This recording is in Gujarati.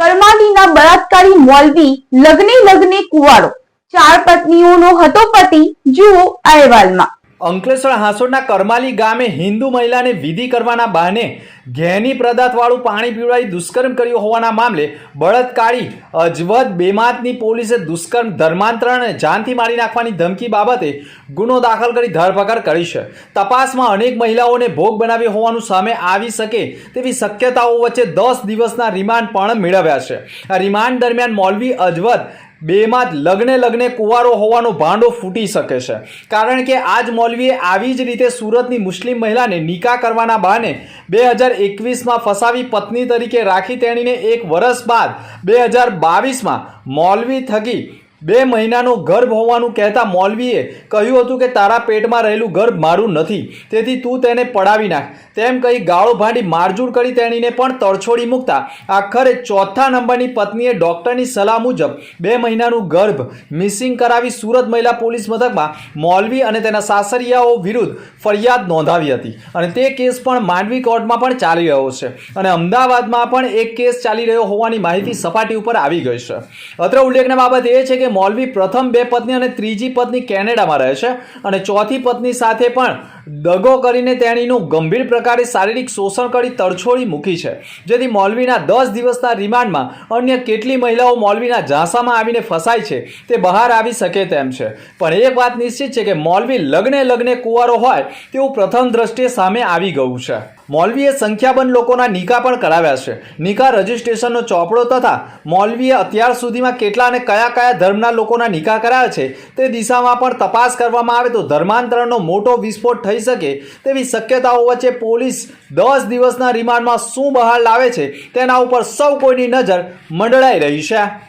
કરમાલીના બળાત્કારી મોલવી લગ્ને લગ્ને કુવાડો. ચાર પત્નીઓનો હતો પતિ જુઓ અહેવાલમાં. અંકલેશ્વર હાંસોડના કરમાલી ગામે હિન્દુ મહિલાને વિધિ કરવાના બહાને ઘેની પદાર્થવાળું પાણી પીવડાવી દુષ્કર્મ કર્યું હોવાના મામલે બળાત્કારી, અજવદ, બેમાતની પોલીસે દુષ્કર્મ, ધર્માંતરણ, જાનથી મારી નાખવાની ધમકી બાબતે ગુનો દાખલ કરી ધરપકડ કરી છે. તપાસમાં અનેક મહિલાઓને ભોગ બનાવ્યો હોવાનું સામે આવી શકે તેવી શક્યતાઓ વચ્ચે દસ દિવસના રિમાન્ડ પણ મેળવ્યા છે. આ રિમાન્ડ દરમિયાન મૌલવી, અજવદ બેમાં જ લગ્ને લગ્ને કુંવારો હોવાનો ભાંડો ફૂટી શકે છે. કારણ કે આજ મૌલવીએ આવી જ રીતે સુરતની મુસ્લિમ મહિલાને નિકાહ કરવાના બહાને બે હજાર એકવીસમાં ફસાવી પત્ની તરીકે રાખી તેણીને એક વર્ષ બાદ બે હજાર બાવીસમાં મૌલવી થકી બે મહિનાનો ગર્ભ હોવાનું કહેતા મૌલવીએ કહ્યું હતું કે તારા પેટમાં રહેલું ગર્ભ મારું નથી. તેથી તું તેને પડાવી નાખ. તેમ કહી ગાળો ભાંડી મારઝૂડ કરી તેણીને પણ તરછોડી મૂકતા. આખરે ચોથા નંબરની પત્નીએ ડૉક્ટરની સલાહ મુજબ બે મહિનાનું ગર્ભ મિસિંગ કરાવી સુરત મહિલા પોલીસ મથકમાં મૌલવી અને તેના સાસરિયાઓ વિરુદ્ધ ફરિયાદ નોંધાવી હતી. અને તે કેસ પણ માંડવી કોર્ટમાં પણ ચાલી રહ્યો છે. અને અમદાવાદમાં પણ એક કેસ ચાલી રહ્યો હોવાની માહિતી સપાટી ઉપર આવી ગઈ છે. અત્ર ઉલ્લેખના બાબત એ છે કે મૌલવી પ્રથમ બે પત્ની અને ત્રીજી પત્ની કેનેડામાં રહે છે. અને ચોથી પત્ની સાથે પણ દગો કરીને તેણીનું ગંભીર પ્રકારે શારીરિક શોષણ કરી તરછોડી મૂકી છે. જેથી મૌલવીના દસ દિવસના રિમાન્ડમાં અન્ય કેટલી મહિલાઓ મૌલવીના ઝાંસામાં આવીને ફસાય છે તે બહાર આવી શકે તેમ છે. પણ એક વાત નિશ્ચિત છે કે મૌલવી લગ્ને લગ્ને કુંવારો હોય તેવું પ્રથમ દ્રષ્ટિએ સામે આવી ગયું છે. મૌલવીએ સંખ્યાબંધ લોકોના નિકાહ પણ કરાવ્યા છે. નિકા રજિસ્ટ્રેશનનો ચોપડો તથા મૌલવીએ અત્યાર સુધીમાં કેટલા અને કયા કયા ધર્મના લોકોના નિકાહ કરાવ્યા છે તે દિશામાં પણ તપાસ કરવામાં આવે તો ધર્માંતરણનો મોટો વિસ્ફોટ થઈ શકે તેવી શક્યતાઓ વચ્ચે પોલીસ દસ દિવસના રિમાન્ડમાં શું બહાર લાવે છે તેના ઉપર સૌ કોઈની નજર મંડળાઈ રહી છે.